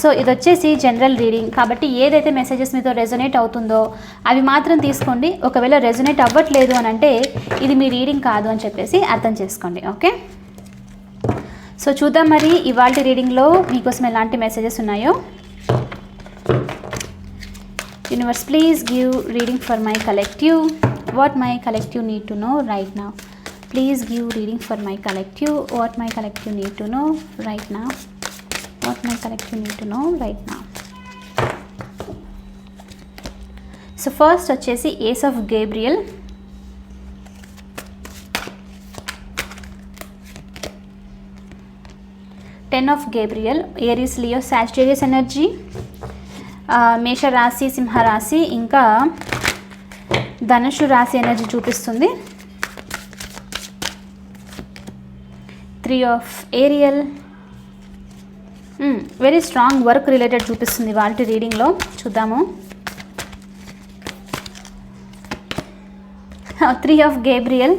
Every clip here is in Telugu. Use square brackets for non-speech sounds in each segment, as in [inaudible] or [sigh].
so ఇది వచ్చేసి జనరల్ రీడింగ్ కాబట్టి ఏదైతే మెసేజెస్ మీతో రెజొనేట్ అవుతుందో అవి మాత్రం తీసుకోండి. ఒకవేళ రెజొనేట్ అవ్వట్లేదు అని అంటే ఇది మీ రీడింగ్ కాదు అని చెప్పేసి అర్థం చేసుకోండి. ఓకే? సో చూద్దాం మరి ఇవాళ రీడింగ్లో మీకోసం ఎలాంటి మెసేజెస్ ఉన్నాయో. Universe please give reading for my collective what my collective need to know right now please give reading for my collective what my collective need to know right now what my collective need to know right now so first వచ్చేసి ace of Gabriel ten of Gabriel Aries Leo Sagittarius energy మేష రాశి సింహరాశి ఇంకా ధనుషు రాశి ఎనర్జీ చూపిస్తుంది. Three of Ariel very strong work related చూపిస్తుంది వాళ్ళ రీడింగ్లో చూద్దాము. Three of Gabriel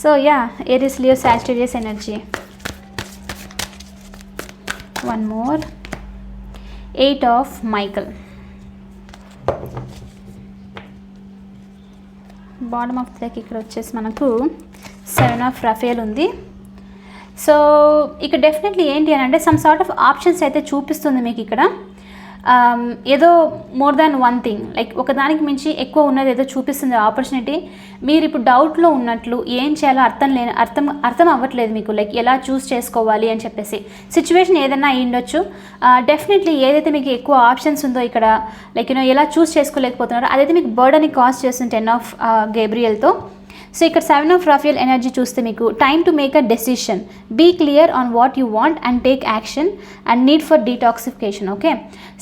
so ya Aries Leo Sagittarius energy one more eight of Michael bottom of the ఇక్కడ వచ్చేసి మనకు సెవెన్ ఆఫ్ రఫేల్ ఉంది. సో ఇక్కడ డెఫినెట్లీ ఏంటి అని అంటే సమ్ సార్ట్ ఆఫ్ ఆప్షన్స్ అయితే చూపిస్తుంది మీకు ఇక్కడ. Um, ఏదో more than one thing like ఒకదానికి మించి ఎక్కువ ఉన్నది ఏదో చూపిస్తుంది ఆపర్చునిటీ మీరు ఇప్పుడు డౌట్లో ఉన్నట్లు ఏం చేయాలో అర్థం లేని అర్థం అర్థం అవ్వట్లేదు మీకు లైక్ ఎలా చూస్ చేసుకోవాలి అని చెప్పేసి. సిచ్యువేషన్ ఏదైనా అయి ఉండొచ్చు. Uh, డెఫినెట్లీ ఏదైతే మీకు ఎక్కువ ఆప్షన్స్ ఉందో ఇక్కడ లైక్ యూనో ఎలా చూస్ చేసుకోలేకపోతున్నారో అదైతే మీకు బర్డని కాస్ట్ చేస్తుంది టెన్ ఆఫ్ గేబ్రియల్తో సో ఇక్కడ సెవెన్ ఆఫ్ రాఫియల్ ఎనర్జీ చూస్తే మీకు time to make a decision be clear on what you want and take action and need for detoxification okay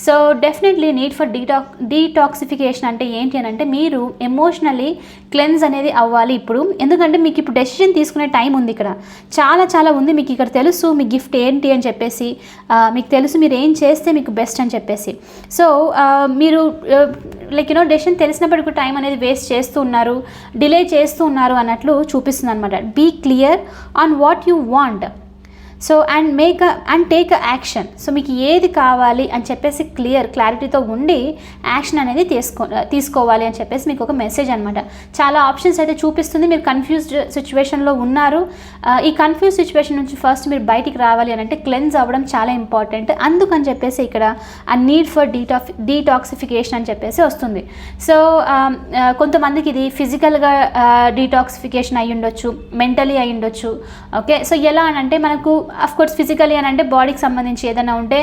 so definitely need for detox detoxification అంటే ఏంటి అని అంటే మీరు ఎమోషనల్లీ క్లెన్స్ అనేది అవ్వాలి ఇప్పుడు. ఎందుకంటే మీకు ఇప్పుడు డెసిషన్ తీసుకునే టైం ఉంది ఇక్కడ. చాలా చాలా ఉంది మీకు ఇక్కడ తెలుసు మీ గిఫ్ట్ ఏంటి అని చెప్పేసి. మీకు తెలుసు మీరు ఏం చేస్తే మీకు బెస్ట్ అని చెప్పేసి. సో మీరు లైక్ యూనో డెసిషన్ తెలిసినప్పటికీ టైం అనేది వేస్ట్ చేస్తూ ఉన్నారు డిలే చేస్తూ ఉన్నారు అన్నట్లు చూపిస్తుంది అనమాట be clear on what you want so and make and take a action so మీకు ఏది కావాలి అని చెప్పేసి క్లియర్ క్లారిటీతో ఉండి యాక్షన్ అనేది తీసుకో తీసుకోవాలి అని చెప్పేసి మీకు ఒక మెసేజ్ అనమాట చాలా ఆప్షన్స్ అయితే చూపిస్తుంది. మీరు కన్ఫ్యూజ్డ్ సిచ్యువేషన్లో ఉన్నారు. ఈ కన్ఫ్యూజ్ సిచ్యువేషన్ నుంచి ఫస్ట్ మీరు బయటికి రావాలి అని అంటే క్లెన్స్ అవ్వడం చాలా ఇంపార్టెంట్ అందుకని చెప్పేసి ఇక్కడ ఆ నీడ్ ఫర్ డీటాఫ్ డీటాక్సిఫికేషన్ అని చెప్పేసి వస్తుంది. సో కొంతమందికి ఇది ఫిజికల్గా డీటాక్సిఫికేషన్ అయి ఉండొచ్చు మెంటలీ అయి ఉండొచ్చు ఓకే సో ఎలా అని అంటే మనకు కోర్స్ ఫిజికలీ అని అంటే బాడీకి సంబంధించి ఏదైనా ఉంటే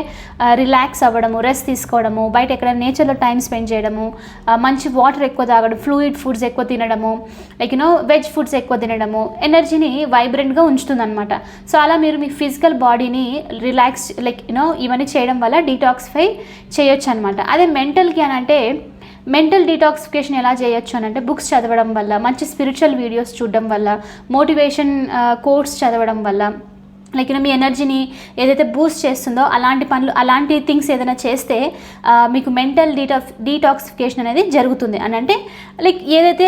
రిలాక్స్ అవ్వడము రెస్ట్ తీసుకోవడము బయట ఎక్కడ నేచర్లో టైం స్పెండ్ చేయడము మంచి వాటర్ ఎక్కువ తాగడం ఫ్లూయిడ్ ఫుడ్స్ ఎక్కువ తినడము లైక్ యూనో వెజ్ ఫుడ్స్ ఎక్కువ తినడము ఎనర్జీని వైబ్రెంట్గా ఉంచుతుంది అనమాట సో అలా మీరు మీ ఫిజికల్ బాడీని రిలాక్స్ లైక్ యూనో ఇవన్నీ చేయడం వల్ల డీటాక్సిఫై చేయొచ్చు అనమాట అదే మెంటల్కి అని అంటే మెంటల్ డీటాక్సిఫికేషన్ ఎలా చేయొచ్చు అని అంటే బుక్స్ చదవడం వల్ల మంచి స్పిరిచువల్ వీడియోస్ చూడడం వల్ల మోటివేషన్ కోర్స్ చదవడం వల్ల లైక్ మీ ఎనర్జీని ఏదైతే బూస్ట్ చేస్తుందో అలాంటి పనులు అలాంటి థింగ్స్ ఏదైనా చేస్తే మీకు మెంటల్ డీటాక్ డీటాక్సిఫికేషన్ అనేది జరుగుతుంది. అని అంటే లైక్ ఏదైతే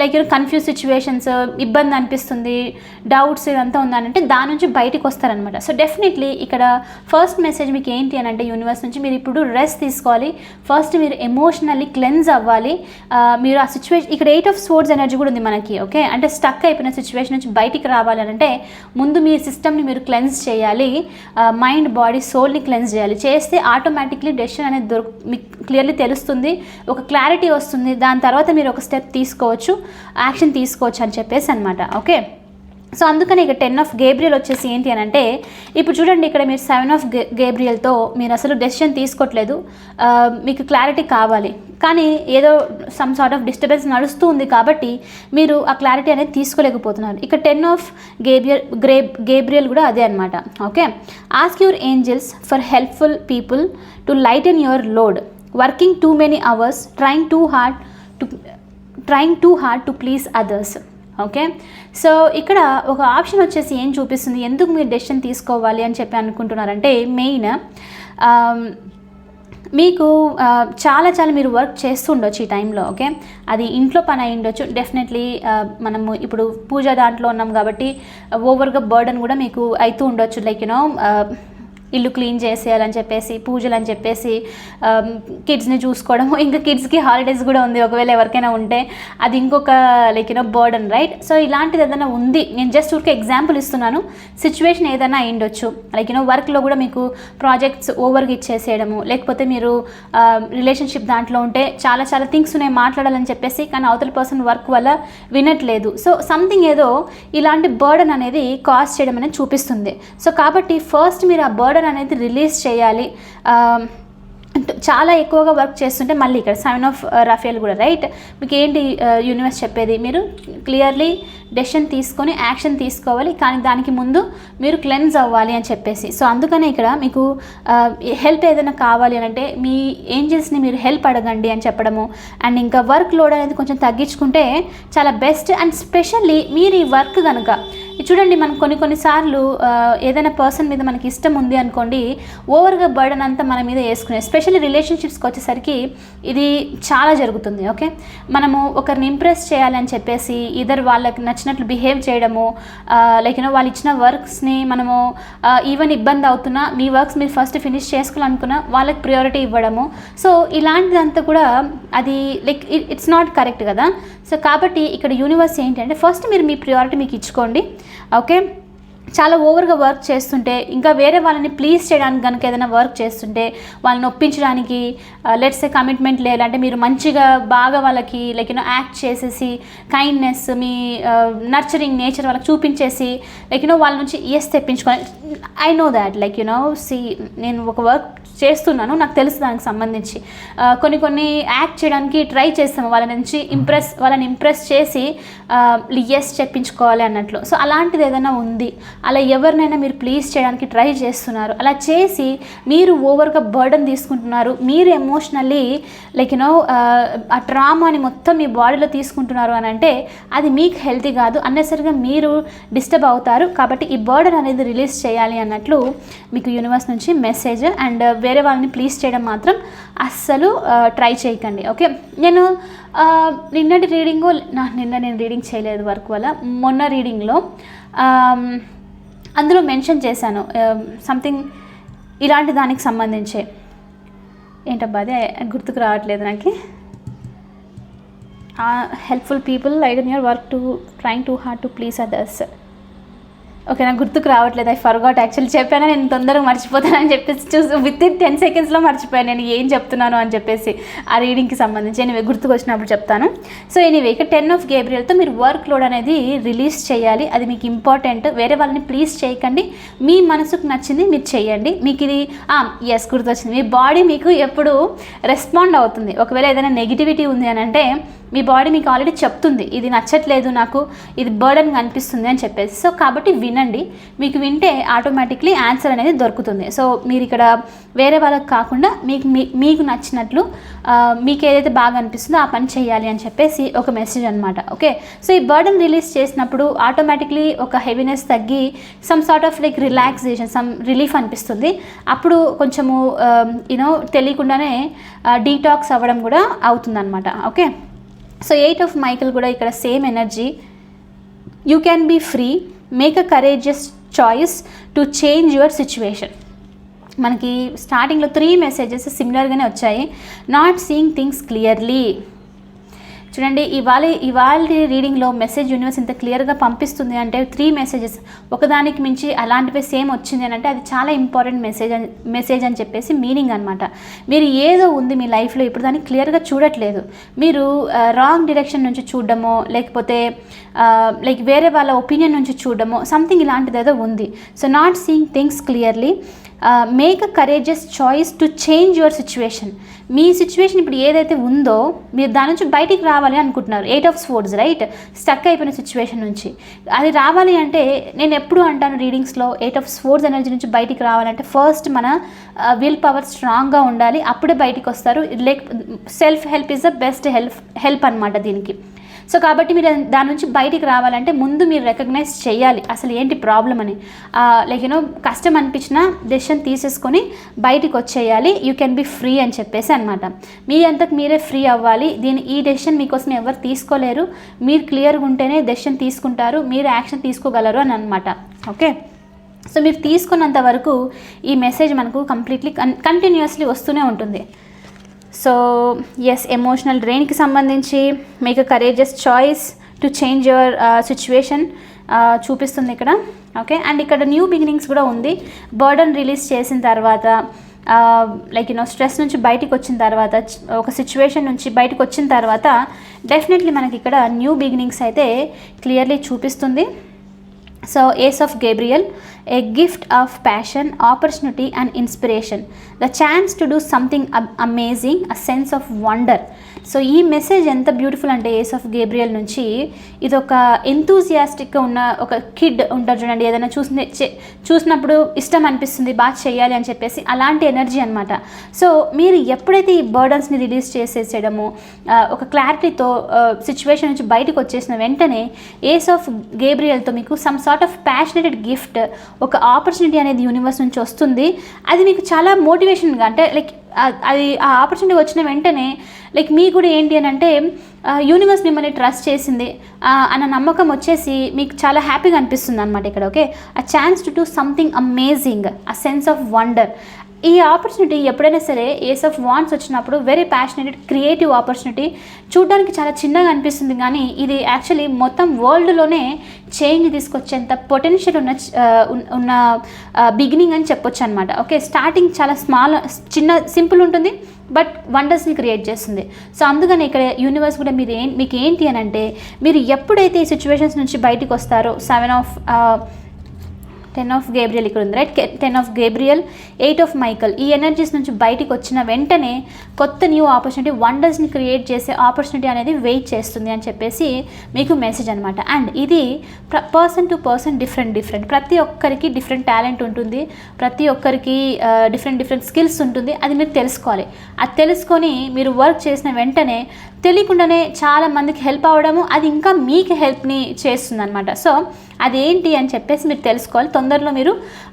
లైక్ కన్ఫ్యూజ్ సిచ్యువేషన్స్ ఇబ్బంది అనిపిస్తుంది డౌట్స్ ఇదంతా ఉందనంటే దాని నుంచి బయటికి వస్తారనమాట. సో డెఫినెట్లీ ఇక్కడ ఫస్ట్ మెసేజ్ మీకు ఏంటి అని అంటే యూనివర్స్ నుంచి మీరు ఇప్పుడు రెస్ట్ తీసుకోవాలి. ఫస్ట్ మీరు ఎమోషనల్లీ క్లెన్స్ అవ్వాలి. మీరు ఆ సిచ్యువేషన్ ఇక్కడ ఎయిట్ ఆఫ్ స్పోర్ట్స్ ఎనర్జీ కూడా ఉంది మనకి ఓకే అంటే స్టక్ అయిపోయిన సిచ్యువేషన్ నుంచి బయటికి రావాలని అంటే ముందు మీ సిస్టమ్ని మీరు క్లెన్స్ చేయాలి. మైండ్ బాడీ సోల్ని క్లెన్స్ చేయాలి. చేస్తే ఆటోమేటిక్లీ డెసిషన్ అనేది దొరుకు మీకు క్లియర్లీ తెలుస్తుంది. ఒక క్లారిటీ వస్తుంది. దాని తర్వాత మీరు ఒక స్టెప్ తీసుకోవచ్చు. యాక్షన్ తీసుకోవచ్చు అని చెప్పేసి అనమాట ఓకే సో అందుకని ఇక టెన్ ఆఫ్ గేబ్రియల్ వచ్చేసి ఏంటి అని అంటే ఇప్పుడు చూడండి ఇక్కడ మీరు సెవెన్ ఆఫ్ గే గేబ్రియల్తో మీరు అసలు డెసిషన్ తీసుకోవట్లేదు మీకు క్లారిటీ కావాలి. కానీ ఏదో సమ్ సార్ట్ ఆఫ్ డిస్టర్బెన్స్ నడుస్తూ ఉంది కాబట్టి మీరు ఆ క్లారిటీ అనేది తీసుకోలేకపోతున్నారు. ఇక ten of Gabriel grey Gabriel కూడా అదే అనమాట okay ask your angels for helpful people to lighten your load working too many hours trying too hard to trying too hard to please others okay so ఇక్కడ ఒక ఆప్షన్ వచ్చేసి ఏం చూపిస్తుంది? ఎందుకు మీరు డెసిషన్ తీసుకోవాలి అని చెప్పి అనుకుంటున్నారంటే మెయిన్ um, మీకు uh, చాలా చాలా మీరు వర్క్ చేస్తుండొచ్చు ఈ టైంలో ఓకే అది ఇంట్లో పని అయి ఉండొచ్చు. డెఫినెట్లీ uh, మనము ఇప్పుడు పూజ దాంట్లో ఉన్నాం కాబట్టి uh, ఓవర్గా బర్డన్ కూడా మీకు అవుతూ ఉండొచ్చు. లైక్ యూనో ఇల్లు క్లీన్ చేసేయాలని చెప్పేసి పూజలు అని చెప్పేసి కిడ్స్ని చూసుకోవడము. ఇంకా కిడ్స్కి హాలిడేస్ కూడా ఉంది. ఒకవేళ ఎవరికైనా ఉంటే అది ఇంకొక like you know burden right so ఇలాంటిది ఏదైనా ఉంది. నేను జస్ట్ ఊరికే ఎగ్జాంపుల్ ఇస్తున్నాను. సిచ్యువేషన్ ఏదైనా అయ్యిండొచ్చు. లైక్ యూనో వర్క్లో కూడా మీకు ప్రాజెక్ట్స్ ఓవర్గా ఇచ్చేసేయడము. లేకపోతే మీరు రిలేషన్షిప్ దాంట్లో ఉంటే చాలా చాలా థింగ్స్ ఉన్నాయి మాట్లాడాలని చెప్పేసి కానీ అవతల పర్సన్ వర్క్ వల్ల వినట్లేదు. సో సంథింగ్ ఏదో ఇలాంటి బర్డన్ అనేది కాజ్ చేయడం అనేది చూపిస్తుంది. సో కాబట్టి ఫస్ట్ మీరు ఆ బర్డన్ అనేది రిలీజ్ చేయాలి. ఆ, చాలా ఎక్కువగా వర్క్ చేస్తుంటే మళ్ళీ ఇక్కడ సెవెన్ ఆఫ్ రఫేల్ కూడా రైట్ మీకు ఏంటి uh, యూనివర్స్ చెప్పేది? మీరు క్లియర్లీ డెసిషన్ తీసుకొని యాక్షన్ తీసుకోవాలి కానీ దానికి ముందు మీరు క్లెన్స్ అవ్వాలి అని చెప్పేసి. సో అందుకనే ఇక్కడ మీకు uh, హెల్ప్ ఏదైనా కావాలి అని అంటే మీ ఏంజల్స్ని మీరు హెల్ప్ అడగండి అని చెప్పడము. అండ్ ఇంకా వర్క్ లోడ్ అనేది కొంచెం తగ్గించుకుంటే చాలా బెస్ట్ అండ్ స్పెషల్లీ మీరు ఈ వర్క్ కనుక చూడండి మనం కొన్ని కొన్నిసార్లు uh, ఏదైనా పర్సన్ మీద మనకి ఇష్టం ఉంది అనుకోండి ఓవర్గా బర్డన్ అంతా మన మీద వేసుకునే ఎస్పెషల్లీ రిలేషన్షిప్స్కి వచ్చేసరికి ఇది చాలా జరుగుతుంది ఓకే? మనము ఒకరిని ఇంప్రెస్ చేయాలని చెప్పేసి ఇద్దరు వాళ్ళకి నచ్చినట్లు బిహేవ్ చేయడము లైక్ యూనో వాళ్ళు ఇచ్చిన వర్క్స్ని మనము ఈవెన్ ఇబ్బంది అవుతున్నా మీ వర్క్స్ మీరు ఫస్ట్ ఫినిష్ చేసుకోవాలనుకున్నా వాళ్ళకి ప్రియారిటీ ఇవ్వడము. సో ఇలాంటిదంతా కూడా అది లైక్ ఇట్స్ నాట్ కరెక్ట్ కదా? సో కాబట్టి ఇక్కడ యూనివర్స్ ఏంటంటే ఫస్ట్ మీరు మీ ప్రియారిటీ మీకు ఇచ్చుకోండి ఓకే? చాలా ఓవర్గా వర్క్ చేస్తుంటే ఇంకా వేరే వాళ్ళని ప్లీజ్ చేయడానికి కనుక ఏదైనా వర్క్ చేస్తుంటే వాళ్ళని ఒప్పించడానికి లెట్స్ ఏ కమిట్మెంట్ లేదంటే మీరు మంచిగా బాగా వాళ్ళకి లైక్ యూనో యాక్ట్ చేసేసి కైండ్నెస్ మీ నర్చరింగ్ నేచర్ వాళ్ళకి చూపించేసి లైక్ యూనో వాళ్ళ నుంచి yes తెప్పించుకోవాలి. I know that like you know see నేను ఒక వర్క్ చేస్తున్నాను నాకు తెలుసు దానికి సంబంధించి. ఆ, కొన్ని కొన్ని యాక్ట్ చేయడానికి ట్రై చేస్తాము వాళ్ళ నుంచి ఇంప్రెస్ వాళ్ళని ఇంప్రెస్ చేసి ఎస్ చెప్పించుకోవాలి అన్నట్లు. సో అలాంటిది ఏదైనా ఉంది. అలా ఎవరినైనా మీరు ప్లీజ్ చేయడానికి ట్రై చేస్తున్నారు. అలా చేసి మీరు ఓవర్గా బర్డన్ తీసుకుంటున్నారు. మీరు ఎమోషనల్లీ లైక్ యూనో ఆ ట్రామాని మొత్తం మీ బాడీలో తీసుకుంటున్నారు అని అంటే అది మీకు హెల్తీ కాదు. అన్నెసరిగా మీరు డిస్టర్బ్ అవుతారు. కాబట్టి ఈ బర్డన్ అనేది రిలీజ్ చేయాలి అన్నట్లు మీకు యూనివర్స్ నుంచి మెసేజ్ అండ్ uh, వేరే వాళ్ళని ప్లీజ్ చేయడం మాత్రం అస్సలు uh, ట్రై చేయకండి. ఓకే నేను uh, నిన్నటి రీడింగు నా నిన్న నేను రీడింగ్ చేయలేదు వర్క్ వల్ల. మొన్న రీడింగ్లో అందులో మెన్షన్ చేశాను um, సంథింగ్ ఇలాంటి దానికి సంబంధించే. ఏంటబ్బా అదే? గుర్తుకు రావట్లేదు నాకు. Helpful people light in your work to trying too hard to please others okay నాకు గుర్తుకు రావట్లేదు. ఐ ఫర్గాట్ యాక్చువల్లీ చెప్పాను నేను తొందరగా మర్చిపోతానని చెప్పేసి చూసి విత్ ఇన్ టెన్ సెకండ్స్లో మర్చిపోయాను. నేను ఏం చెప్తున్నాను అని చెప్పేసి ఆ రీడింగ్కి సంబంధించి ఎనివే గుర్తుకు వచ్చినప్పుడు చెప్తాను. సో ఎనీవే ఇక టెన్ ఆఫ్ గేబ్రియల్తో మీరు వర్క్ లోడ్ అనేది రిలీజ్ చేయాలి. అది మీకు ఇంపార్టెంట్ వేరే వాళ్ళని ప్లీజ్ చేయకండి. మీ మనసుకు నచ్చింది మీరు చేయండి. మీకు ఇది ఎస్ గుర్తొచ్చింది. మీ బాడీ మీకు ఎప్పుడు రెస్పాండ్ అవుతుంది. ఒకవేళ ఏదైనా నెగిటివిటీ ఉంది అని అంటే మీ బాడీ మీకు ఆల్రెడీ చెప్తుంది ఇది నచ్చట్లేదు నాకు ఇది బర్డన్ అనిపిస్తుంది అని చెప్పేసి. సో కాబట్టి వినండి మీకు వింటే ఆటోమేటిక్లీ ఆన్సర్ అనేది దొరుకుతుంది. సో మీరు ఇక్కడ వేరే వాళ్ళకి కాకుండా మీకు మీ- మీకు నచ్చినట్లు మీకు ఏదైతే బాగా అనిపిస్తుందో ఆ పని చేయాలి అని చెప్పేసి ఒక మెసేజ్ అనమాట ఓకే? సో ఈ బర్డన్ రిలీజ్ చేసినప్పుడు ఆటోమేటిక్లీ ఒక హెవీనెస్ తగ్గి some sort of like relaxation some relief అనిపిస్తుంది. అప్పుడు కొంచెము యూనో తెలియకుండానే డీటాక్స్ అవ్వడం కూడా అవుతుందన్నమాట. Okay? So eight of Michael కూడా ఇక్కడ same energy you can be free make a courageous choice to change your situation మనకి స్టార్టింగ్లో త్రీ మెసేజెస్ సిమిలర్గానే వచ్చాయి. నాట్ సీయింగ్ థింగ్స్ క్లియర్లీ చూడండి ఇవాళ ఇవాళ రీడింగ్లో మెసేజ్ యూనివర్స్ ఇంత క్లియర్గా పంపిస్తుంది అంటే త్రీ మెసేజెస్ ఒకదానికి మించి అలాంటివి సేమ్ వచ్చింది అని అంటే అది చాలా ఇంపార్టెంట్ మెసేజ్ అని మెసేజ్ అని చెప్పేసి మీనింగ్ అనమాట మీరు ఏదో ఉంది మీ లైఫ్లో ఇప్పుడు దాన్ని క్లియర్గా చూడట్లేదు. మీరు రాంగ్ డిరెక్షన్ నుంచి చూడడమో లేకపోతే లైక్ వేరే వాళ్ళ ఒపీనియన్ నుంచి చూడడమో సంథింగ్ ఇలాంటిది ఏదో ఉంది. So not seeing things clearly make a courageous choice to change your situation me situation ఇప్పుడు ఏదైతే ఉందో మీరు దాని నుంచి బయటికి రావాలి అనుకుంటున్నారు. Eight of swords right stuck అయిపోయిన సిచ్యువేషన్ నుంచి. అది రావాలి అంటే నేను ఎప్పుడు అంటాను రీడింగ్స్లో ఎయిట్ ఆఫ్ స్పోర్ట్స్ ఎనర్జీ నుంచి బయటికి రావాలంటే ఫస్ట్ మన విల్ పవర్ స్ట్రాంగ్గా ఉండాలి. అప్పుడే బయటికి వస్తారు. లేక self help is the best help help అనమాట దీనికి. సో కాబట్టి మీరు దాని నుంచి బయటికి రావాలంటే ముందు మీరు రికగ్నైజ్ చేయాలి అసలు ఏంటి ప్రాబ్లం అని. లైక్ యూనో కష్టం అనిపించిన డెసిషన్ తీసేసుకొని బయటికి వచ్చేయాలి. యూ కెన్ బి ఫ్రీ అని చెప్పేసి అనమాట మీ అంతకు మీరే ఫ్రీ అవ్వాలి. దీని ఈ డెసిషన్ మీకోసం ఎవరు తీసుకోలేరు. మీరు క్లియర్గా ఉంటేనే డెసిషన్ తీసుకుంటారు. మీరు యాక్షన్ తీసుకోగలరు అని అనమాట ఓకే సో మీరు తీసుకున్నంత వరకు ఈ మెసేజ్ మనకు కంప్లీట్లీ కన్ కంటిన్యూస్లీ వస్తూనే ఉంటుంది. సో ఎస్ ఎమోషనల్ డ్రెయిన్కి సంబంధించి make a courageous choice to change your situation చూపిస్తుంది ఇక్కడ. ఓకే అండ్ ఇక్కడ న్యూ బిగినింగ్స్ కూడా ఉంది. బర్డన్ రిలీజ్ చేసిన తర్వాత లైక్ యూనో స్ట్రెస్ నుంచి బయటికి వచ్చిన తర్వాత ఒక సిచ్యువేషన్ నుంచి బయటకు వచ్చిన తర్వాత డెఫినెట్లీ మనకి ఇక్కడ న్యూ బిగినింగ్స్ అయితే క్లియర్లీ చూపిస్తుంది. So, Ace of Gabriel, a gift of passion, opportunity, and inspiration. The chance to do something amazing, a sense of wonder. So ఈ మెసేజ్ ఎంత బ్యూటిఫుల్ అంటే ఏస్ ఆఫ్ గేబ్రియల్ నుంచి ఇది ఒక ఎంతూజియాస్టిక్గా ఉన్న ఒక కిడ్ ఉంటారు చూడండి ఏదైనా చూసి చూసినప్పుడు ఇష్టం అనిపిస్తుంది బాగా చేయాలి అని చెప్పేసి అలాంటి ఎనర్జీ అనమాట సో మీరు ఎప్పుడైతే ఈ బర్డన్స్ని రిలీజ్ చేసేసేయడము ఒక క్లారిటీతో సిచ్యువేషన్ నుంచి బయటకు వచ్చేసిన వెంటనే ఏస్ ఆఫ్ గేబ్రియల్తో మీకు some sort of passionated gift ఒక ఆపర్చునిటీ అనేది యూనివర్స్ నుంచి వస్తుంది. అది మీకు చాలా మోటివేషన్గా అంటే లైక్ అది ఆ ఆపర్చునిటీ వచ్చిన వెంటనే లైక్ మీ కూడా ఏంటి అని అంటే యూనివర్స్ మిమ్మల్ని ట్రస్ట్ చేసింది. అన్న నమ్మకం వచ్చేసి మీకు చాలా హ్యాపీగా అనిపిస్తుంది అనమాట ఇక్కడ okay a chance to do something amazing a sense of wonder ఈ ఆపర్చునిటీ ఎప్పుడైనా సరే ఏస్ ఆఫ్ వాన్స్ వచ్చినప్పుడు వెరీ ప్యాషనేటెడ్ క్రియేటివ్ ఆపర్చునిటీ చూడడానికి చాలా చిన్నగా అనిపిస్తుంది కానీ ఇది యాక్చువల్లీ మొత్తం వరల్డ్లోనే చేంజ్ తీసుకొచ్చేంత పొటెన్షియల్ ఉన్న ఉన్న బిగినింగ్ అని చెప్పొచ్చు అనమాట ఓకే స్టార్టింగ్ చాలా స్మాల్ చిన్న సింపుల్ ఉంటుంది బట్ వండర్స్ని క్రియేట్ చేస్తుంది. సో అందుకని ఇక్కడ యూనివర్స్ కూడా మీరు ఏం మీకు ఏంటి అని అంటే మీరు ఎప్పుడైతే ఈ సిచ్యువేషన్స్ నుంచి బయటికి వస్తారో seven of ten of Gabriel ఇక్కడ ఉంది right ten of Gabriel eight of Michael ఈ ఎనర్జీస్ నుంచి బయటికి వచ్చిన వెంటనే కొత్త న్యూ ఆపర్చునిటీ వండర్స్ని క్రియేట్ చేసే ఆపర్చునిటీ అనేది వెయిట్ చేస్తుంది అని చెప్పేసి మీకు మెసేజ్ అనమాట అండ్ ఇది person to person different different ప్రతి ఒక్కరికి డిఫరెంట్ టాలెంట్ ఉంటుంది ప్రతి ఒక్కరికి డిఫరెంట్ డిఫరెంట్ స్కిల్స్ ఉంటుంది. అది మీరు తెలుసుకోవాలి. అది తెలుసుకొని మీరు వర్క్ చేసిన వెంటనే తెలియకుండానే చాలా మందికి హెల్ప్ అవ్వడము అది ఇంకా మీకు హెల్ప్ని చేస్తుంది అనమాట సో అదేంటి అని చెప్పేసి మీరు తెలుసుకోవాలి. తొందరలో మీరు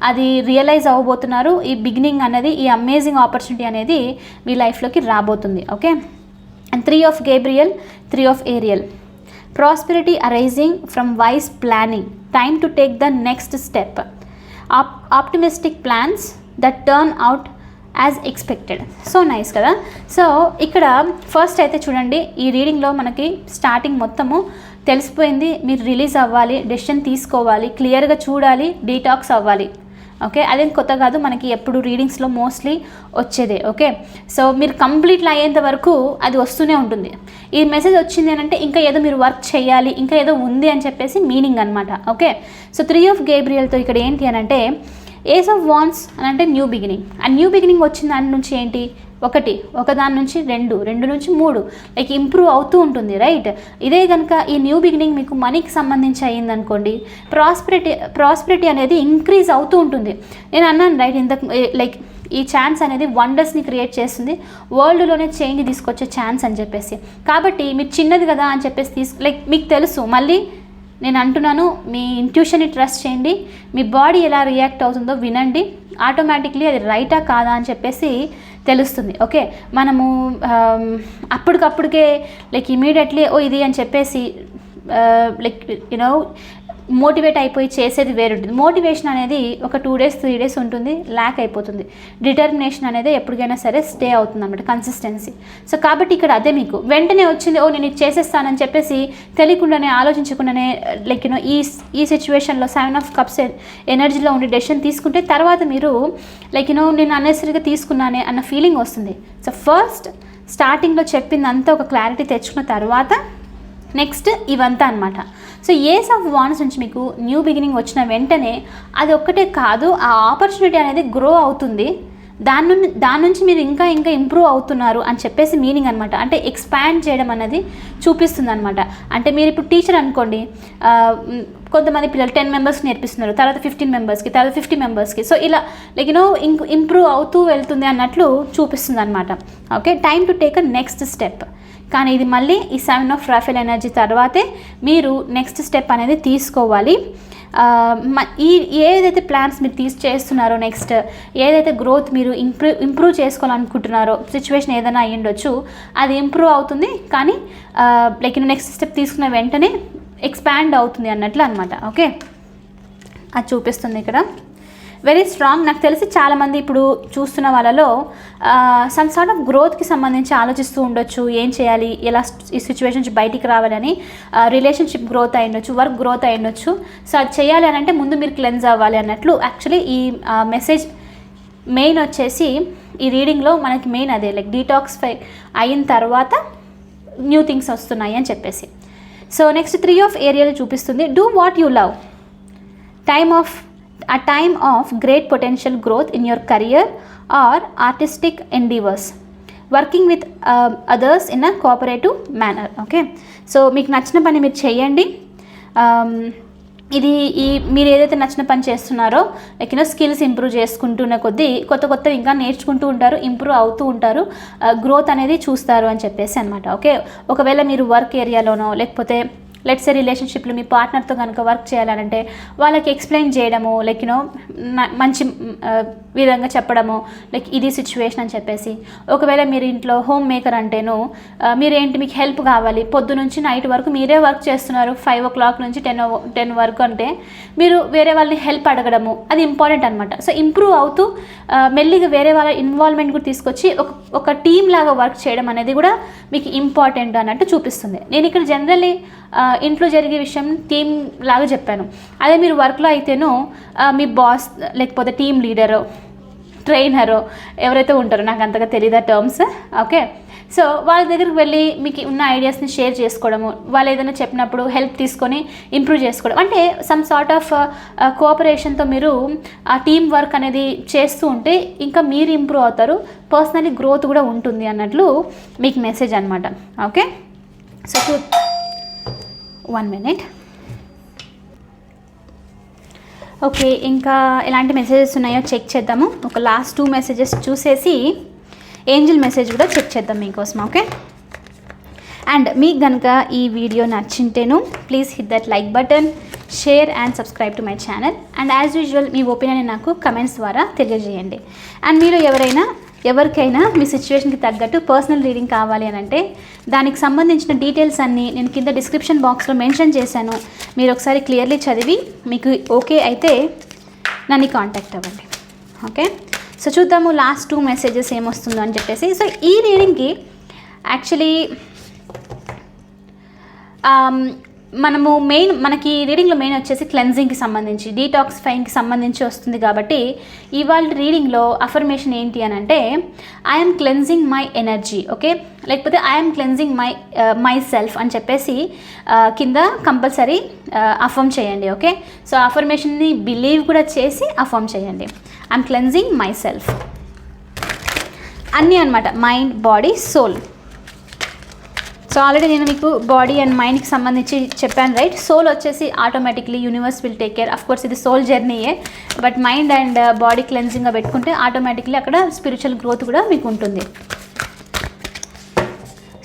అది రియలైజ్ అవ్వబోతున్నారు. ఈ బిగినింగ్ అనేది ఈ అమేజింగ్ ఆపర్చునిటీ అనేది మీ లైఫ్లోకి రాబోతుంది. Okay and three of Gabriel three of Ariel prosperity arising from wise planning time to take the next step op optimistic plans that turn out as expected so nice కదా. సో ఇక్కడ ఫస్ట్ అయితే చూడండి ఈ రీడింగ్లో మనకి స్టార్టింగ్ మొత్తము తెలిసిపోయింది. మీరు రిలీజ్ అవ్వాలి డెసిషన్ తీసుకోవాలి క్లియర్గా చూడాలి డీటాక్స్ అవ్వాలి. ఓకే అదేం కొత్త కాదు మనకి ఎప్పుడు రీడింగ్స్లో మోస్ట్లీ వచ్చేదే. ఓకే సో మీరు కంప్లీట్లు అయ్యేంత వరకు అది వస్తూనే ఉంటుంది. ఈ మెసేజ్ వచ్చింది అంటే ఇంకా ఏదో మీరు వర్క్ చేయాలి ఇంకా ఏదో ఉంది అని చెప్పేసి మీనింగ్ అనమాట ఓకే సో త్రీ ఆఫ్ గేబ్రియల్తో ఇక్కడ ఏంటి అని అంటే ఏస్ ఆఫ్ వాన్స్ అని అంటే న్యూ బిగినింగ్ ఆ న్యూ బిగినింగ్ వచ్చిన దాని నుంచి ఏంటి? ఒకటి ఒక దాని నుంచి రెండు రెండు నుంచి మూడు. లైక్ ఇంప్రూవ్ అవుతూ ఉంటుంది రైట్ ఇదే కనుక ఈ న్యూ బిగినింగ్ మీకు మనీకి సంబంధించి అయ్యిందనుకోండి ప్రాస్పెరిటీ ప్రాస్పెరిటీ అనేది ఇంక్రీజ్ అవుతూ ఉంటుంది. నేను అన్నాను రైట్ ఇంతకు లైక్ ఈ ఛాన్స్ అనేది వండర్స్ని క్రియేట్ చేస్తుంది. వరల్డ్లోనే చేంజ్ తీసుకొచ్చే ఛాన్స్ అని చెప్పేసి. కాబట్టి మీరు చిన్నది కదా అని చెప్పేసి తీసు లైక్ మీకు తెలుసు. మళ్ళీ నేను అంటున్నాను మీ ఇంట్యూషన్ని ట్రస్ట్ చేయండి. మీ బాడీ ఎలా రియాక్ట్ అవుతుందో వినండి. ఆటోమేటిక్లీ అది రైటా కాదా అని చెప్పేసి తెలుస్తుంది ఓకే? మనము అప్పటికప్పుడికే లైక్ ఇమీడియట్లీ ఓ ఇది అని చెప్పేసి లైక్ యునో మోటివేట్ అయిపోయి చేసేది వేరుంటుంది. మోటివేషన్ అనేది ఒక టూ డేస్ త్రీ డేస్ ఉంటుంది ల్యాక్ అయిపోతుంది. డిటర్మినేషన్ అనేది ఎప్పటికైనా సరే స్టే అవుతుంది అనమాట కన్సిస్టెన్సీ సో కాబట్టి ఇక్కడ అదే మీకు. వెంటనే వచ్చింది ఓ నేను ఇది చేసేస్తానని చెప్పేసి తెలియకుండానే ఆలోచించకుండానే లైక్ యూనో ఈ ఈ సిచ్యువేషన్లో సెవెన్ ఆఫ్ కప్స్ ఎనర్జీలో ఉండి డెసిషన్ తీసుకుంటే తర్వాత మీరు లైక్ యూనో నేను అన్నెసరీగా తీసుకున్నానే అన్న ఫీలింగ్ వస్తుంది. సో ఫస్ట్ స్టార్టింగ్లో చెప్పిందంతా ఒక క్లారిటీ తెచ్చుకున్న తర్వాత నెక్స్ట్ ఇవంతా అనమాట సో ఏస్ ఆఫ్ వాన్స్ నుంచి మీకు న్యూ బిగినింగ్ వచ్చిన వెంటనే అది ఒక్కటే కాదు ఆ ఆపర్చునిటీ అనేది గ్రో అవుతుంది. దాని నుండి దాని నుంచి మీరు ఇంకా ఇంకా ఇంప్రూవ్ అవుతున్నారు అని చెప్పేసి మీనింగ్ అనమాట అంటే ఎక్స్పాండ్ చేయడం అనేది చూపిస్తుంది అనమాట అంటే మీరు ఇప్పుడు టీచర్ అనుకోండి కొంతమంది పిల్లలు టెన్ మెంబర్స్ నేర్పిస్తున్నారు తర్వాత ఫిఫ్టీన్ మెంబర్స్కి తర్వాత ఫిఫ్టీ మెంబర్స్కి సో ఇలా లైక్ యూనో ఇంప్రూవ్ అవుతూ వెళ్తుంది అన్నట్లు చూపిస్తుంది అనమాట okay time to take a next step కానీ ఇది మళ్ళీ ఈ సెవెన్ ఆఫ్ రాఫెల్ ఎనర్జీ తర్వాతే మీరు నెక్స్ట్ స్టెప్ అనేది తీసుకోవాలి. ఈ ఏదైతే ప్లాన్స్ మీరు తీసి చేస్తున్నారో నెక్స్ట్ ఏదైతే గ్రోత్ మీరు ఇంప్రూవ్ ఇంప్రూవ్ చేసుకోవాలనుకుంటున్నారో సిచ్యువేషన్ ఏదైనా అయ్యి ఉండొచ్చు అది ఇంప్రూవ్ అవుతుంది. కానీ లైక్ నెక్స్ట్ స్టెప్ తీసుకున్న వెంటనే ఎక్స్పాండ్ అవుతుంది అన్నట్లు అనమాట ఓకే? అది చూపిస్తుంది ఇక్కడ. వెరీ స్ట్రాంగ్ నాకు తెలిసి చాలామంది ఇప్పుడు చూస్తున్న వాళ్ళలో సమ్ సార్ట్ ఆఫ్ గ్రోత్కి సంబంధించి ఆలోచిస్తూ ఉండొచ్చు. ఏం చేయాలి? ఎలా ఈ సిచ్యువేషన్ నుంచి బయటికి రావాలని రిలేషన్షిప్ గ్రోత్ అయి ఉండొచ్చు వర్క్ గ్రోత్ అయి ఉండొచ్చు. సో అది చేయాలి అని అంటే ముందు మీరు క్లెన్స్ అవ్వాలి అన్నట్లు. యాక్చువల్లీ ఈ మెసేజ్ మెయిన్ వచ్చేసి ఈ రీడింగ్లో మనకి మెయిన్ అదే. లైక్ డీటాక్స్ఫై అయిన తర్వాత న్యూ థింగ్స్ వస్తున్నాయి అని చెప్పేసి. సో నెక్స్ట్ త్రీ ఆఫ్ ఏరియాలు చూపిస్తుంది. Do what you love time of a time of great potential growth in your career or artistic endeavors working with others in a cooperative manner okay so మీకు నచ్చిన పని మీరు చేయండి. Um, ఇది ఈ మీరు ఏదైతే నచ్చిన పని చేస్తున్నారో ఎక్కడో స్కిల్స్ ఇంప్రూవ్ చేసుకుంటున్న కొద్దీ కొత్త కొత్తవి ఇంకా నేర్చుకుంటూ ఉంటారు ఇంప్రూవ్ అవుతూ ఉంటారు uh, గ్రోత్ అనేది చూస్తారు అని చెప్పేసి అనమాట ఓకే ఒకవేళ మీరు వర్క్ ఏరియాలోనో లేకపోతే లెట్స్ రిలేషన్షిప్లో మీ పార్ట్నర్తో కనుక వర్క్ చేయాలంటే వాళ్ళకి ఎక్స్ప్లెయిన్ చేయడము లైక్ యూనో మంచి విధంగా చెప్పడము లైక్ ఇది సిచ్యువేషన్ అని చెప్పేసి. ఒకవేళ మీరు ఇంట్లో హోమ్ మేకర్ అంటేను మీరేంటి మీకు హెల్ప్ కావాలి? పొద్దు నుంచి నైట్ వరకు మీరే వర్క్ చేస్తున్నారు ఫైవ్ ఓ క్లాక్ నుంచి టెన్ టెన్ వరకు అంటే మీరు వేరే వాళ్ళని హెల్ప్ అడగడము అది ఇంపార్టెంట్ అనమాట సో ఇంప్రూవ్ అవుతూ మెల్లిగా వేరే వాళ్ళ ఇన్వాల్వ్మెంట్ కూడా తీసుకొచ్చి ఒక ఒక టీం లాగా వర్క్ చేయడం అనేది కూడా మీకు ఇంపార్టెంట్ అన్నట్టు చూపిస్తుంది. నేను ఇక్కడ జనరల్లీ ఇంట్లో జరిగే విషయం టీమ్ లాగా చెప్పాను. అదే మీరు వర్క్లో అయితేనో మీ బాస్ లేకపోతే టీమ్ లీడరు ట్రైనరు ఎవరైతే ఉంటారో నాకు అంతగా తెలియదు ఆ టర్మ్స్ ఓకే సో వాళ్ళ దగ్గరికి వెళ్ళి మీకు ఉన్న ఐడియాస్ని షేర్ చేసుకోవడము వాళ్ళు ఏదైనా చెప్పినప్పుడు హెల్ప్ తీసుకొని ఇంప్రూవ్ చేసుకోవడం. అంటే సమ్ సార్ట్ ఆఫ్ కోఆపరేషన్తో మీరు ఆ టీం వర్క్ అనేది చేస్తూ ఉంటే ఇంకా మీరు ఇంప్రూవ్ అవుతారు పర్సనలీ గ్రోత్ కూడా ఉంటుంది అన్నట్లు మీకు మెసేజ్ అనమాట okay so one minute okay ఇంకా ఎలాంటి మెసేజెస్ ఉన్నాయో చెక్ చేద్దాము. ఒక లాస్ట్ టూ మెసేజెస్ చూసేసి ఏంజిల్ మెసేజ్ కూడా చెక్ చేద్దాం మీకోసం ఓకే అండ్ మీకు కనుక ఈ video నచ్చింటేను please hit that like button share and subscribe to my channel and as usual me opinion నాకు కమెంట్స్ ద్వారా తెలియజేయండి. అండ్ మీరు ఎవరైనా ఎవరికైనా మీ సిచ్యువేషన్కి తగ్గట్టు పర్సనల్ రీడింగ్ కావాలి అని అంటే దానికి సంబంధించిన డీటెయిల్స్ అన్నీ నేను కింద డిస్క్రిప్షన్ బాక్స్లో మెన్షన్ చేశాను. మీరు ఒకసారి క్లియర్లీ చదివి మీకు ఓకే అయితే నన్ను కాంటాక్ట్ అవ్వండి. ఓకే? సో చూద్దాము లాస్ట్ టూ మెసేజెస్ ఏమొస్తుందో అని చెప్పేసి. సో ఈ రీడింగ్కి యాక్చువల్లీ మనము మెయిన్ మనకి రీడింగ్లో మెయిన్ వచ్చేసి క్లెన్జింగ్కి సంబంధించి డీటాక్స్ ఫైన్కి సంబంధించి వస్తుంది కాబట్టి ఇవాళ రీడింగ్లో అఫర్మేషన్ ఏంటి అని అంటే I'm cleansing my energy okay లేకపోతే I'm cleansing my myself అని చెప్పేసి uh, కింద కంపల్సరీ అఫర్మ్ uh, చేయండి ఓకే సో అఫర్మేషన్ని బిలీవ్ కూడా చేసి అఫర్మ్ చేయండి. ఐఎమ్ క్లెన్జింగ్ మై సెల్ఫ్ అన్నీ అనమాట mind body soul so already నేను మీకు బాడీ అండ్ మైండ్కి సంబంధించి చెప్పాను రైట్ సోల్ వచ్చేసి automatically universe will take care of course ఇది సోల్ జర్నీయే బట్ మైండ్ అండ్ బాడీ క్లెన్జింగ్గా పెట్టుకుంటే ఆటోమేటిక్లీ అక్కడ స్పిరిచువల్ గ్రోత్ కూడా మీకు ఉంటుంది.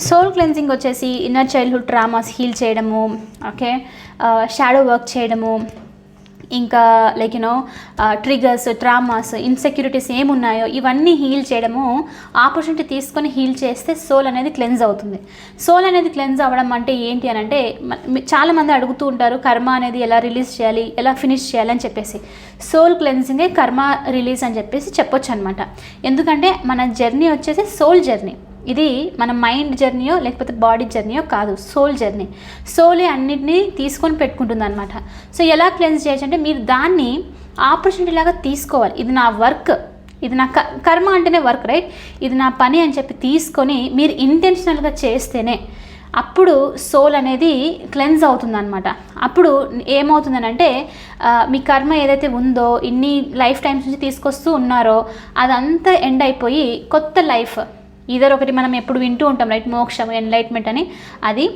సోల్ క్లెన్జింగ్ వచ్చేసి ఇన్నర్ చైల్డ్హుడ్ ట్రామాస్ హీల్ చేయడము ఓకే షాడో వర్క్ చేయడము ఇంకా like you know triggers traumas insecurities ఏమున్నాయో ఇవన్నీ హీల్ చేయడము ఆపర్చునిటీ తీసుకొని హీల్ చేస్తే సోల్ అనేది క్లెన్స్ అవుతుంది. సోల్ అనేది క్లెన్స్ అవ్వడం అంటే ఏంటి అని అంటే చాలామంది అడుగుతూ ఉంటారు కర్మ అనేది ఎలా రిలీజ్ చేయాలి ఎలా ఫినిష్ చేయాలి అని చెప్పేసి. సోల్ క్లెన్సింగే కర్మ రిలీజ్ అని చెప్పేసి చెప్పొచ్చు అనమాట ఎందుకంటే మన జర్నీ వచ్చేసి సోల్ జర్నీ ఇది మన మైండ్ జర్నీయో లేకపోతే బాడీ జర్నీయో కాదు సోల్ జర్నీ సోలే అన్నిటినీ తీసుకొని పెట్టుకుంటుంది అనమాట సో ఎలా క్లెన్స్ చేయొచ్చు అంటే మీరు దాన్ని ఆపర్చునిటీ లాగా తీసుకోవాలి. ఇది నా వర్క్ ఇది నా క- కర్మ అంటేనే వర్క్ రైట్ ఇది నా పని అని చెప్పి తీసుకొని మీరు ఇంటెన్షనల్గా చేస్తేనే అప్పుడు సోల్ అనేది క్లెన్స్ అవుతుందన్నమాట. అప్పుడు ఏమవుతుందనంటే మీ కర్మ ఏదైతే ఉందో ఇన్ని లైఫ్ టైమ్స్ నుంచి తీసుకొస్తూ ఉన్నారో అదంతా ఎండ్ అయిపోయి కొత్త లైఫ్ ఇదర్ ఒకటి మనం ఎప్పుడు వింటూ ఉంటాం రైట్ మోక్షం ఎన్లైట్మెంట్ అని. అది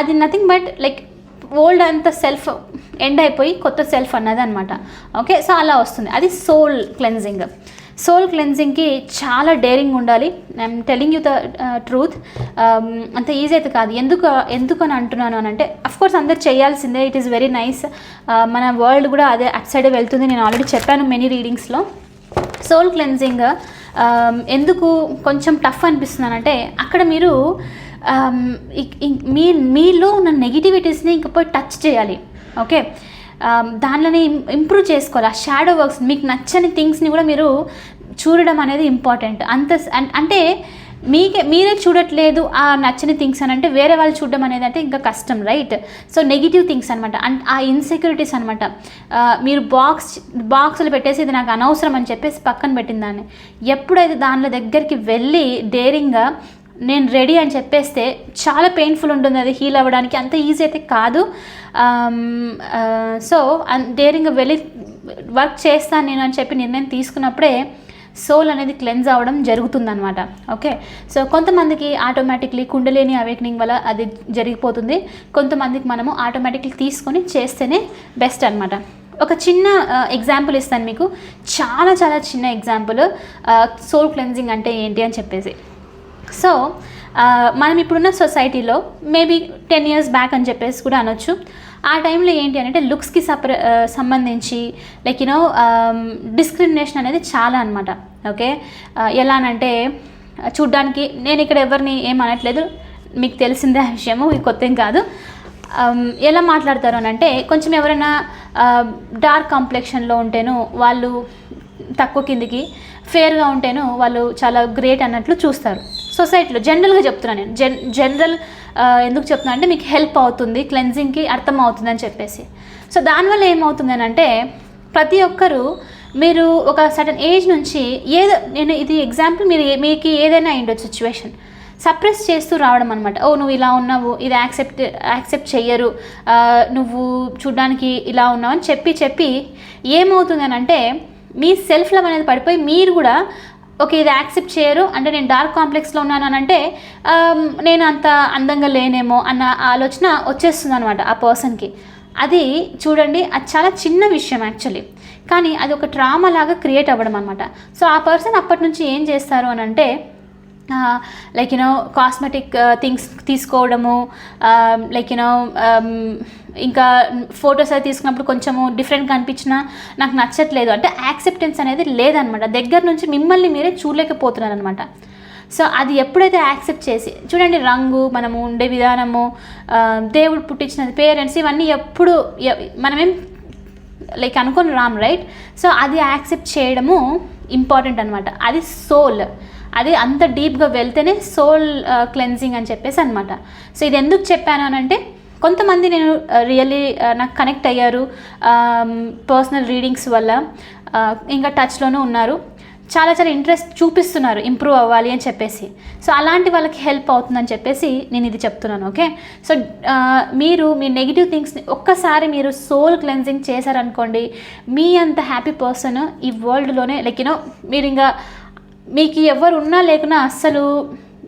అది నథింగ్ బట్ లైక్ ఓల్డ్ అంత సెల్ఫ్ ఎండ్ అయిపోయి కొత్త సెల్ఫ్ అన్నది అనమాట ఓకే సో అలా వస్తుంది. అది సోల్ క్లెన్జింగ్ సోల్ క్లెన్జింగ్కి చాలా డేరింగ్ ఉండాలి. I'm telling you the truth అంత ఈజీ అయితే కాదు. ఎందుకు ఎందుకు అని అంటున్నాను అని అంటే కోర్స్ అందరు చేయాల్సిందే. ఇట్ ఈస్ వెరీ నైస్ మన వరల్డ్ కూడా అదే అట్ సైడే వెళ్తుంది. నేను ఆల్రెడీ చెప్పాను మెనీ రీడింగ్స్లో సోల్ క్లెన్జింగ్ ఎందుకు కొంచెం టఫ్ అనిపిస్తున్నానంటే అక్కడ మీరు మీ మీలో ఉన్న నెగిటివిటీస్ని ఇంక పోయి టచ్ చేయాలి. ఓకే? దానిలోనే ఇంప్రూవ్ చేసుకోవాలి. ఆ షాడో వర్క్స్ మీకు నచ్చని థింగ్స్ని కూడా మీరు చూడడం అనేది ఇంపార్టెంట్ అంత అంటే మీకే మీరే చూడట్లేదు ఆ నచ్చని థింగ్స్ అని అంటే వేరే వాళ్ళు చూడడం అనేది అంటే ఇంకా కష్టం రైట్? సో నెగిటివ్ థింగ్స్ అనమాట అండ్ ఆ ఇన్సెక్యూరిటీస్ అనమాట మీరు బాక్స్ బాక్సులు పెట్టేసి ఇది నాకు అనవసరం అని చెప్పేసి పక్కన పెట్టిన దాన్ని. ఎప్పుడైతే దానిలో దగ్గరికి వెళ్ళి డేరింగ్గా నేను రెడీ అని చెప్పేస్తే చాలా పెయిన్ఫుల్ ఉంటుంది అది హీల్ అవ్వడానికి. అంత ఈజీ అయితే కాదు. సో డేరింగ్ వెళ్ళి వర్క్ చేస్తాను నేను అని చెప్పి నిర్ణయం తీసుకున్నప్పుడే సోల్ అనేది క్లెన్స్ అవ్వడం జరుగుతుందనమాట ఓకే? సో కొంతమందికి ఆటోమేటిక్లీ కుండలేని అవేకనింగ్ వల్ల అది జరిగిపోతుంది. కొంతమందికి మనము ఆటోమేటిక్లీ తీసుకొని చేస్తేనే బెస్ట్ అనమాట ఒక చిన్న ఎగ్జాంపుల్ ఇస్తాను మీకు. చాలా చాలా చిన్న ఎగ్జాంపుల్ సోల్ క్లెన్జింగ్ అంటే ఏంటి అని చెప్పేసి. సో మనం ఇప్పుడున్న సొసైటీలో మేబీ టెన్ ఇయర్స్ బ్యాక్ అని చెప్పేసి కూడా అనొచ్చు. ఆ టైంలో ఏంటి అంటే లుక్స్కి సపర సంబంధించి లైక్ యూనో డిస్క్రిమినేషన్ అనేది చాలా అనమాట ఓకే? ఎలానంటే చూడ్డానికి నేను ఇక్కడ ఎవరిని ఏం అనట్లేదు మీకు తెలిసిందే ఆ విషయము ఇది కొత్త ఏం కాదు. ఎలా మాట్లాడతారు అని అంటే కొంచెం ఎవరైనా డార్క్ కాంప్లెక్షన్లో ఉంటేను వాళ్ళు తక్కువ కిందికి ఫేర్గా ఉంటేను వాళ్ళు చాలా గ్రేట్ అన్నట్లు చూస్తారు. సొసైటీలో జనరల్గా చెప్తున్నాను నేను జన్ జనరల్ ఎందుకు చెప్తున్నా అంటే మీకు హెల్ప్ అవుతుంది క్లెన్జింగ్కి అర్థం అవుతుంది అని చెప్పేసి. సో దానివల్ల ఏమవుతుంది అని అంటే ప్రతి ఒక్కరూ మీరు ఒక సడన్ ఏజ్ నుంచి ఏదో నేను ఇది ఎగ్జాంపుల్ మీరు మీకు ఏదైనా అయ్యిండొచ్చు సిచ్యువేషన్. సప్రెస్ చేస్తూ రావడం అనమాట ఓ నువ్వు ఇలా ఉన్నావు ఇది యాక్సెప్ట్ యాక్సెప్ట్ చెయ్యరు నువ్వు చూడడానికి ఇలా ఉన్నావు అని చెప్పి చెప్పి ఏమవుతుంది అని అంటే మీ సెల్ఫ్ లవ్ అనేది పడిపోయి మీరు కూడా ఓకే ఇది యాక్సెప్ట్ చేయరు. అంటే నేను డార్క్ కాంప్లెక్స్లో ఉన్నాను అని అంటే నేను అంత అందంగా లేనేమో అన్న ఆలోచన వచ్చేస్తుంది అనమాట ఆ పర్సన్కి. అది చూడండి అది చాలా చిన్న విషయం యాక్చువల్లీ. కానీ అది ఒక ట్రామా లాగా క్రియేట్ అవ్వడం అనమాట సో ఆ పర్సన్ అప్పటి నుంచి ఏం చేస్తారు అని అంటే like you know cosmetic things తీసుకోవడము um, లైక్ యూనో um, ఇంకా ఫొటోస్ అది తీసుకున్నప్పుడు కొంచెము డిఫరెంట్గా అనిపించినా నాకు నచ్చట్లేదు. అంటే యాక్సెప్టెన్స్ అనేది లేదనమాట. దగ్గర నుంచి మిమ్మల్ని మీరే చూడలేకపోతున్నారు అనమాట సో అది ఎప్పుడైతే యాక్సెప్ట్ చేసి చూడండి రంగు మనము ఉండే విధానము um, దేవుడు పుట్టించినది పేరెంట్స్ ఇవన్నీ ఎప్పుడు మనమేం లైక్ అనుకొని రామ్ రైట్ సో అది యాక్సెప్ట్ చేయడము ఇంపార్టెంట్ అనమాట. అది సోల్ అది అంత డీప్గా వెళ్తేనే సోల్ క్లెన్జింగ్ అని చెప్పేసి అనమాట సో ఇది ఎందుకు చెప్పాను అని అంటే కొంతమంది నేను రియల్లీ నాకు కనెక్ట్ అయ్యారు పర్సనల్ రీడింగ్స్ వల్ల ఇంకా టచ్లోనూ ఉన్నారు. చాలా చాలా ఇంట్రెస్ట్ చూపిస్తున్నారు ఇంప్రూవ్ అవ్వాలి అని చెప్పేసి. సో అలాంటి వాళ్ళకి హెల్ప్ అవుతుందని చెప్పేసి నేను ఇది చెప్తున్నాను ఓకే? సో మీరు మీ నెగిటివ్ థింగ్స్ని ఒక్కసారి మీరు సోల్ క్లెన్జింగ్ చేశారనుకోండి మీ అంత హ్యాపీ పర్సన్ ఈ వరల్డ్లోనే లైక్ యూనో మీరు ఇంకా మీకు ఎవరు ఉన్నా లేకున్నా అస్సలు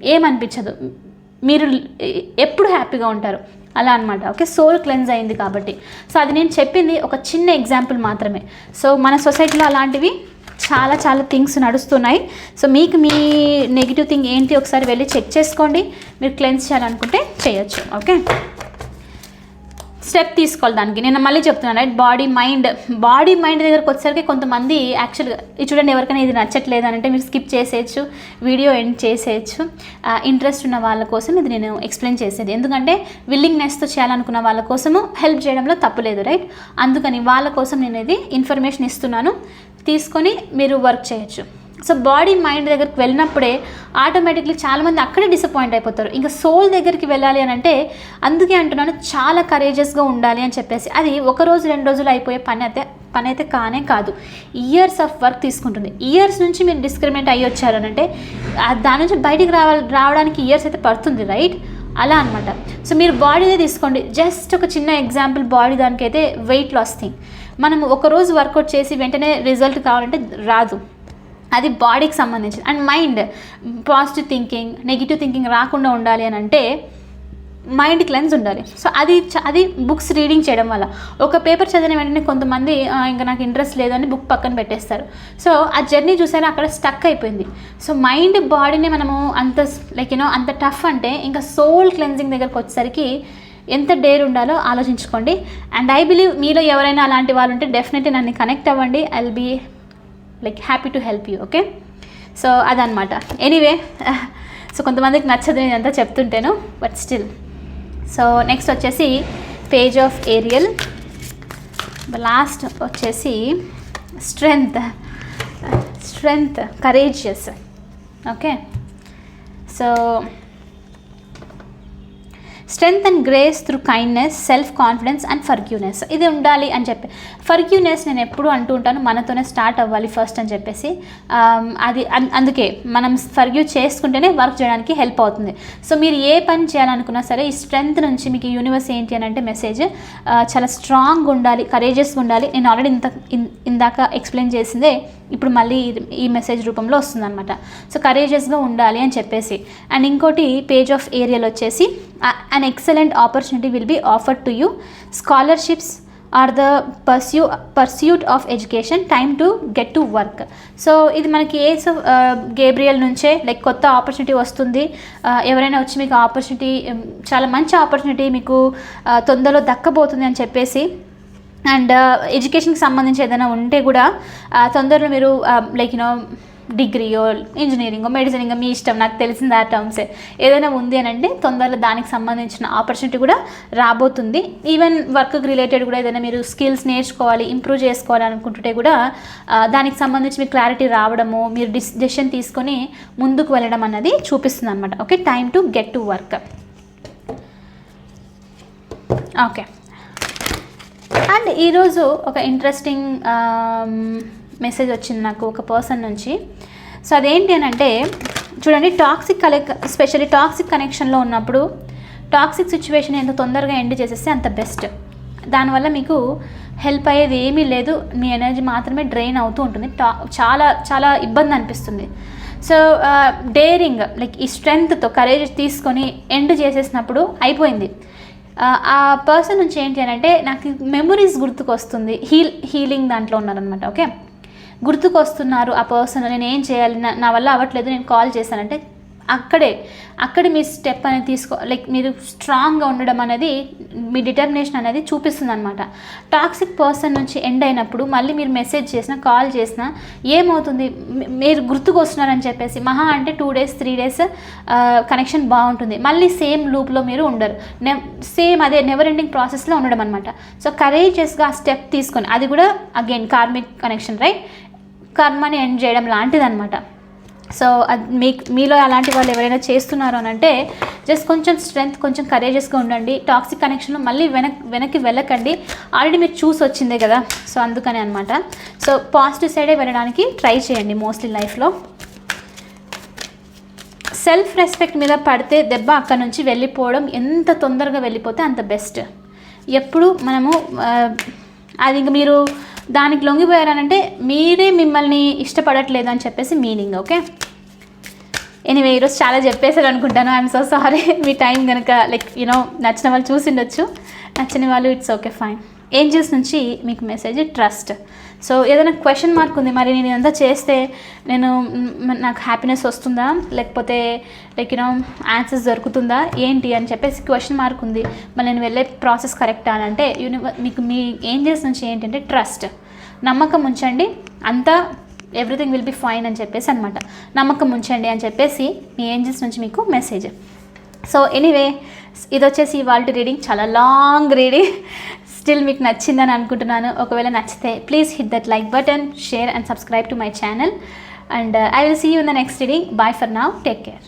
ఏమనిపించదు. మీరు ఎప్పుడు హ్యాపీగా ఉంటారు. అలా అనమాట ఓకే సోల్ క్లెన్స్ అయింది కాబట్టి. సో అది నేను చెప్పింది ఒక చిన్న ఎగ్జాంపుల్ మాత్రమే. సో మన సొసైటీలో అలాంటివి చాలా చాలా థింగ్స్ నడుస్తున్నాయి. సో మీకు మీ నెగిటివ్ థింగ్ ఏంటి ఒకసారి వెళ్ళి చెక్ చేసుకోండి. మీరు క్లెన్స్ చేయాలనుకుంటే చేయొచ్చు. ఓకే? స్టెప్ తీసుకోవాలి దానికి. నేను మళ్ళీ చెప్తున్నాను right body mind body mind దగ్గరకు వచ్చేసరికి కొంతమంది యాక్చువల్గా చూడండి ఎవరికైనా ఇది నచ్చట్లేదు అని అంటే మీరు స్కిప్ చేసేయచ్చు వీడియో ఎండ్ చేసేయచ్చు. ఇంట్రెస్ట్ ఉన్న వాళ్ళ కోసం ఇది నేను ఎక్స్ప్లెయిన్ చేసేది. ఎందుకంటే విల్లింగ్నెస్తో చేయాలనుకున్న వాళ్ళ కోసము హెల్ప్ చేయడంలో తప్పులేదు రైట్ అందుకని వాళ్ళ కోసం నేను ఇది ఇన్ఫర్మేషన్ ఇస్తున్నాను. తీసుకొని మీరు వర్క్ చేయొచ్చు. సో బాడీ మైండ్ దగ్గరికి వెళ్ళినప్పుడే ఆటోమేటిక్లీ చాలామంది అక్కడే డిసప్పాయింట్ అయిపోతారు. ఇంకా సోల్ దగ్గరికి వెళ్ళాలి అని అంటే అందుకే అంటున్నాను చాలా కరేజెస్గా ఉండాలి అని చెప్పేసి. అది ఒక రోజు రెండు రోజులు అయిపోయే పని అయితే పని అయితే కానే కాదు. ఇయర్స్ ఆఫ్ వర్క్ తీసుకుంటుంది. ఇయర్స్ నుంచి మీరు డిస్క్రిమినేట్ అయ్యి వచ్చారు అని అంటే దాని నుంచి బయటికి రావాలి రావడానికి ఇయర్స్ అయితే పడుతుంది రైట్ అలా అనమాట సో మీరు బాడీదే తీసుకోండి. జస్ట్ ఒక చిన్న ఎగ్జాంపుల్ బాడీ దానికైతే వెయిట్ లాస్ థింగ్ మనం ఒక రోజు వర్కౌట్ చేసి వెంటనే రిజల్ట్ కావాలంటే రాదు. అది బాడీకి సంబంధించిన and mind positive thinking negative thinking రాకుండా ఉండాలి అని అంటే మైండ్ క్లెన్స్ ఉండాలి. సో అది అది బుక్స్ రీడింగ్ చేయడం వల్ల. ఒక పేపర్ చదివిన వెంటనే కొంతమంది ఇంకా నాకు ఇంట్రెస్ట్ లేదని బుక్ పక్కన పెట్టేస్తారు. సో ఆ జర్నీ చూసారా అక్కడ స్టక్ అయిపోయింది. సో మైండ్ బాడీని మనము అంత లైక్ యూనో అంత టఫ్ అంటే ఇంకా సోల్ క్లెన్జింగ్ దగ్గరకు వచ్చేసరికి ఎంత డేర్ ఉండాలో ఆలోచించుకోండి. అండ్ ఐ బిలీవ్ మీలో ఎవరైనా అలాంటి వాళ్ళు ఉంటే డెఫినెట్లీ నన్ను కనెక్ట్ అవ్వండి. I be like happy to help you okay so అదనమాట ఎనీవే సో కొంతమందికి నచ్చదు నేను అంతా చెప్తుంటాను బట్ స్టిల్ సో నెక్స్ట్ వచ్చేసి పేజ్ ఆఫ్ ఏరియల్ లాస్ట్ వచ్చేసి strength strength courageous okay so strength and grace through kindness self confidence and forgiveness ఇది ఉండాలి అని చెప్పి. ఫర్గ్యూనెస్ నేను ఎప్పుడు అంటూ ఉంటాను మనతోనే స్టార్ట్ అవ్వాలి ఫస్ట్ అని చెప్పేసి. Um, అది అందుకే మనం ఫర్గ్యూ చేసుకుంటేనే వర్క్ చేయడానికి హెల్ప్ అవుతుంది. సో మీరు ఏ పని చేయాలనుకున్నా సరే ఈ స్ట్రెంగ్త్ నుంచి మీకు యూనివర్స్ ఏంటి అని అంటే మెసేజ్ uh, చాలా స్ట్రాంగ్ ఉండాలి కరేజెస్గా ఉండాలి. నేను ఆల్రెడీ ఇంత ఇందాక ఎక్స్ప్లెయిన్ చేసిందే ఇప్పుడు మళ్ళీ ఈ- మెసేజ్ రూపంలో వస్తుందన్నమాట. సో కరేజియస్గా ఉండాలి అని చెప్పేసి. అండ్ ఇంకోటి పేజ్ ఆఫ్ ఏరియల్ వచ్చేసి an excellent opportunity will be offer to you scholarships are the pursue pursuit of education time to get to work so ఇది మనకి ఏస్ గేబ్రియల్ నుంచే లైక్ కొత్త ఆపర్చునిటీ వస్తుంది. ఎవరైనా వచ్చి మీకు ఆపర్చునిటీ చాలా మంచి ఆపర్చునిటీ మీకు తొందరలో దక్కబోతుంది అని చెప్పేసి అండ్ uh, ఎడ్యుకేషన్కి సంబంధించి ఏదైనా ఉంటే కూడా uh, తొందరలో మీరు లైక్ యూనో డిగ్రీయో ఇంజనీరింగో మెడిసినింగో మీ ఇష్టం నాకు తెలిసింది ఆ టర్మ్సే ఏదైనా ఉంది అని అంటే తొందరలో దానికి సంబంధించిన ఆపర్చునిటీ కూడా రాబోతుంది. ఈవెన్ వర్క్ రిలేటెడ్ కూడా ఏదైనా మీరు స్కిల్స్ నేర్చుకోవాలి ఇంప్రూవ్ చేసుకోవాలి అనుకుంటుంటే కూడా uh, దానికి సంబంధించి మీకు క్లారిటీ రావడము మీరు డిస్ డెసిషన్ తీసుకొని ముందుకు వెళ్ళడం అన్నది చూపిస్తుంది అనమాట okay time to get to work okay and ఈరోజు ఒక ఇంట్రెస్టింగ్ మెసేజ్ um, వచ్చింది నాకు ఒక పర్సన్ నుంచి. సో అదేంటి అని అంటే చూడండి టాక్సిక్ కలెక్ స్పెషల్లీ టాక్సిక్ కనెక్షన్లో ఉన్నప్పుడు టాక్సిక్ సిచ్యువేషన్ ఎంత తొందరగా ఎండ్ చేసేస్తే అంత బెస్ట్ దానివల్ల మీకు హెల్ప్ అయ్యేది ఏమీ లేదు మీ ఎనర్జీ మాత్రమే డ్రైన్ అవుతూ ఉంటుంది. టా చాలా చాలా ఇబ్బంది అనిపిస్తుంది. సో డేరింగ్ లైక్ ఈ స్ట్రెంగ్త్తో కరేజ్ తీసుకొని ఎండ్ చేసేసినప్పుడు అయిపోయింది. ఆ, పర్సన్ నుంచి ఏంటి అని అంటే నాకు మెమరీస్ గుర్తుకొస్తుంది. హీల్ హీలింగ్ దాంట్లో ఉన్నారనమాట ఓకే గుర్తుకొస్తున్నారు ఆ పర్సన్ నేను ఏం చేయాలి? నా నా వల్ల అవ్వట్లేదు నేను కాల్ చేశానంటే అక్కడే అక్కడే మీ స్టెప్ అనేది తీసుకో లైక్ మీరు స్ట్రాంగ్గా ఉండడం అనేది మీ డిటర్మినేషన్ అనేది చూపిస్తుంది అనమాట టాక్సిక్ పర్సన్ నుంచి ఎండ్ అయినప్పుడు మళ్ళీ మీరు మెసేజ్ చేసినా కాల్ చేసినా ఏమవుతుంది? మీరు గుర్తుకు వస్తున్నారని చెప్పేసి మహా అంటే two days three days connection బాగుంటుంది. మళ్ళీ సేమ్ లూప్లో మీరు ఉండరు. నె సేమ్ అదే నెవర్ ఎండింగ్ ప్రాసెస్లో ఉండడం అనమాట సో కరేజియస్గా ఆ స్టెప్ తీసుకొని అది కూడా అగైన్ కార్మిక్ కనెక్షన్ రైట్ కర్మని ఎండ్ చేయడం లాంటిది అనమాట సో అది మీ మీలో అలాంటి వాళ్ళు ఎవరైనా చేస్తున్నారు అని అంటే జస్ట్ కొంచెం స్ట్రెంగ్త్ కొంచెం కరేజెస్గా ఉండండి. టాక్సిక్ కనెక్షన్లో మళ్ళీ వెనక్ వెనక్కి వెళ్ళకండి. ఆల్రెడీ మీరు చూసి వచ్చిందే కదా? సో అందుకనే అనమాట సో పాజిటివ్ సైడే వెళ్ళడానికి ట్రై చేయండి మోస్ట్లీ లైఫ్లో సెల్ఫ్ రెస్పెక్ట్ మీద పడితే దెబ్బ అక్కడ నుంచి వెళ్ళిపోవడం ఎంత తొందరగా వెళ్ళిపోతే అంత బెస్ట్ ఎప్పుడు మనము అది ఇంక మీరు దానికి లొంగిపోయారనంటే మీరే మిమ్మల్ని ఇష్టపడట్లేదు అని చెప్పేసి మీనింగ్ ఓకే? ఎనీవే ఈరోజు చాలా చెప్పేశారు అనుకుంటాను I'm so sorry [laughs] me time కనుక లైక్ యూనో నచ్చిన వాళ్ళు చూసిండొచ్చు నచ్చని వాళ్ళు ఇట్స్ ఓకే ఫైన్ ఏంజల్స్ నుంచి మీకు మెసేజ్ ట్రస్ట్ సో ఏదైనా క్వశ్చన్ మార్క్ ఉంది మరి నేను ఇదంతా చేస్తే నేను నాకు హ్యాపీనెస్ వస్తుందా? లేకపోతే లైక్ యూనో ఆన్సర్స్ దొరుకుతుందా? ఏంటి అని చెప్పేసి క్వశ్చన్ మార్క్ ఉంది. మరి నేను వెళ్ళే ప్రాసెస్ కరెక్టా అని అంటే యూనివర్ మీకు మీ ఏంజల్స్ నుంచి ఏంటంటే ట్రస్ట్ నమ్మకం ఉంచండి అంతా ఎవ్రీథింగ్ విల్ బి ఫైన్ అని చెప్పేసి అనమాట నమ్మకం ఉంచండి అని చెప్పేసి మీ ఏంజల్స్ నుంచి మీకు మెసేజ్ సో ఎనీవే ఇది వచ్చేసి వాళ్ళ రీడింగ్ చాలా లాంగ్ రీడింగ్ స్టిల్ మీకు నచ్చిందని అనుకుంటున్నాను. ఒకవేళ నచ్చితే please hit that like button share and subscribe to my channel and I will see you in the next reading bye for now take care